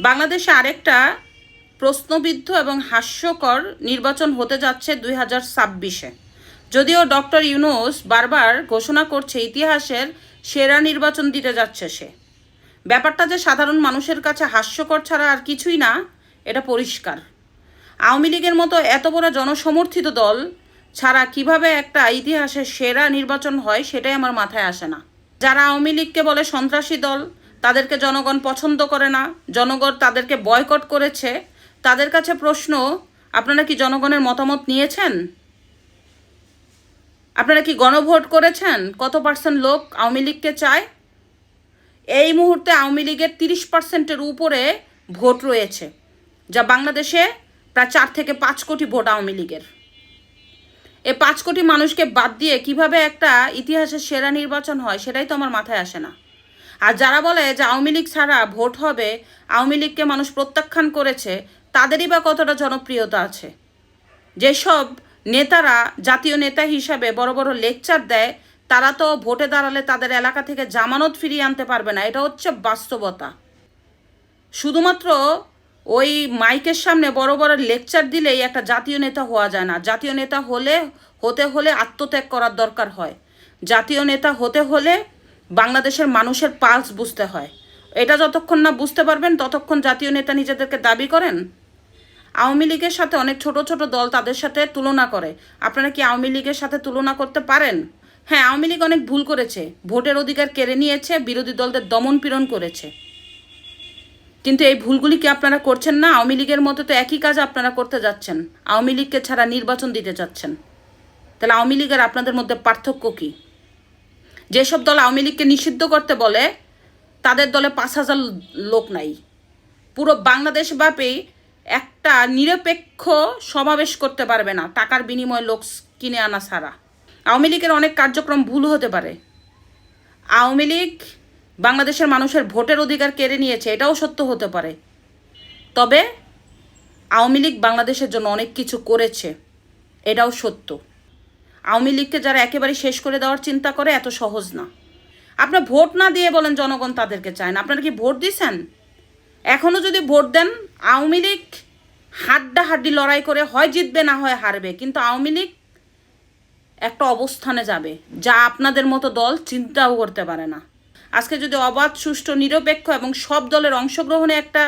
বাংলাদেশে আরেকটা প্রশ্নবিদ্ধ এবং হাস্যকর নির্বাচন হতে যাচ্ছে দুই হাজার ছাব্বিশে। যদিও ডক্টর ইউনুস বারবার ঘোষণা করছে ইতিহাসের সেরা নির্বাচন দিতে যাচ্ছে সে। ব্যাপারটা যে সাধারণ মানুষের কাছে হাস্যকর ছাড়া আর কিছুই না, এটা পরিষ্কার। আওয়ামী লীগের মতো এত বড় জনসমর্থিত দল ছাড়া কীভাবে একটা ইতিহাসের সেরা নির্বাচন হয় সেটাই আমার মাথায় আসে না। যারা আওয়ামী লীগকে বলে সন্ত্রাসী দল তাদেরকে জনগণ পছন্দ করে না, জনগণ তাদেরকে বয়কট করেছে। তাদের কাছে প্রশ্ন, আপনারা কি জনগণের মতামত নিয়েছেন? আপনারা কি গণভোট করেছেন? কত পার্সেন্ট লোক আওয়ামী লীগকে চায়? এই মুহূর্তে আওয়ামী লীগের তিরিশ পার্সেন্টের উপরে ভোট রয়েছে, যা বাংলাদেশে প্রায় চার থেকে পাঁচ কোটি ভোট আওয়ামী লীগের। এ পাঁচ কোটি মানুষকে বাদ দিয়ে কীভাবে একটা ইতিহাসের সেরা নির্বাচন হয়, সেটাই তো আমার মাথায় আসে না। আর যারা বলে যে আওয়ামী লীগ ছাড়া ভোট হবে, আওয়ামী লীগকে মানুষ প্রত্যাখ্যান করেছে, তাদেরই বা কতটা জনপ্রিয়তা আছে? যেসব নেতারা জাতীয় নেতা হিসাবে বড় বড় লেকচার দেয়, তারা তো ভোটে দাঁড়ালে তাদের এলাকা থেকে জামানত ফিরিয়ে আনতে পারবে না। এটা হচ্ছে বাস্তবতা। শুধুমাত্র ওই মাইকের সামনে বড় বড় লেকচার দিলেই একটা জাতীয় নেতা হওয়া যায় না। জাতীয় নেতা হলে, হতে হলে আত্মত্যাগ করার দরকার হয়। জাতীয় নেতা হতে হলে বাংলাদেশের মানুষের পালস বুঝতে হয়। এটা যতক্ষণ না বুঝতে পারবেন, ততক্ষণ জাতীয় নেতা নিজেদেরকে দাবি করেন। আওয়ামী লীগের সাথে অনেক ছোট ছোট দল তাদের সাথে তুলনা করে। আপনারা কি আওয়ামী লীগের সাথে তুলনা করতে পারেন? হ্যাঁ আওয়ামী লীগ অনেক ভুল করেছে। ভোটের অধিকার কেড়ে নিয়েছে, বিরোধী দলদের দমন পীড়ন করেছে। কিন্তু এই ভুলগুলি কি আপনারা করছেন না? আওয়ামী লীগের মতো তো একই কাজ আপনারা করতে যাচ্ছেন। আওয়ামী লীগকে ছাড়া নির্বাচন দিতে যাচ্ছেন তাহলে আওয়ামী লীগের আপনাদের মধ্যে পার্থক্য কী? যেসব দল আওয়ামী লীগকে নিষিদ্ধ করতে বলে, তাদের দলে পাঁচ হাজার লোক নাই। পুরো বাংলাদেশব্যাপী একটা নিরপেক্ষ সমাবেশ করতে পারবে না, টাকার বিনিময়ে লোক কিনে আনা ছাড়া। আওয়ামী লীগের অনেক কার্যক্রম ভুল হতে পারে। আওয়ামী লীগ বাংলাদেশের মানুষের ভোটের অধিকার কেড়ে নিয়েছে, এটাও সত্য হতে পারে। তবে আওয়ামী লীগ বাংলাদেশের জন্য অনেক কিছু করেছে, এটাও সত্য। আওয়ামী লীগকে যারা একেবারে শেষ করে দেওয়ার চিন্তা করে, এত সহজ না। আপনার ভোট না দিয়ে বলেন জনগণ তাদেরকে চায় না। আপনারা কি ভোট দিছেন? এখনও যদি ভোট দেন, আওয়ামী লীগ হাড্ডাহাড্ডি লড়াই করে হয় জিতবে, না হয় হারবে। কিন্তু আওয়ামী লীগ একটা অবস্থানে যাবে, যা আপনাদের মতো দল চিন্তাও করতে পারে না। আজকে যদি অবাধ, সুষ্ঠু, নিরপেক্ষ এবং সব দলের অংশগ্রহণে একটা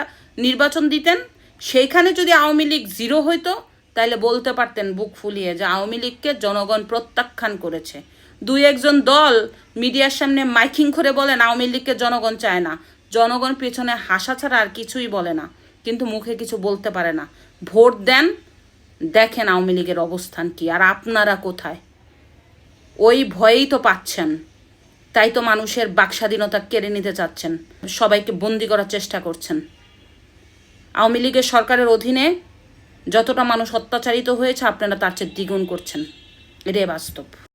নির্বাচন দিতেন, সেইখানে যদি আওয়ামী লীগ জিরো হইতো তাহলে বলতে পারতেন বুক ফুলিয়ে যে আওয়ামী লীগকে জনগণ প্রত্যাখ্যান করেছে। দুই একজন দল মিডিয়ার সামনে মাইকিং করে বলেন আওয়ামী লীগকে জনগণ চায় না। জনগণ পেছনে হাসা ছাড়া আর কিছুই বলে না, কিন্তু মুখে কিছু বলতে পারে না। ভোট দেন, দেখেন আওয়ামী লীগের অবস্থান কি, আর আপনারা কোথায়? ওই ভয়েই তো পাচ্ছেন, তাই তো মানুষের বাকস্বাধীনতা কেড়ে নিতে চাচ্ছেন, সবাইকে বন্দি করার চেষ্টা করছেন। আওয়ামী লীগের সরকারের অধীনে যতটা মানুষ অত্যাচারিত হয়েছে আপনারা তার চেয়ে দ্বিগুণ করছেন। এটাই বাস্তব।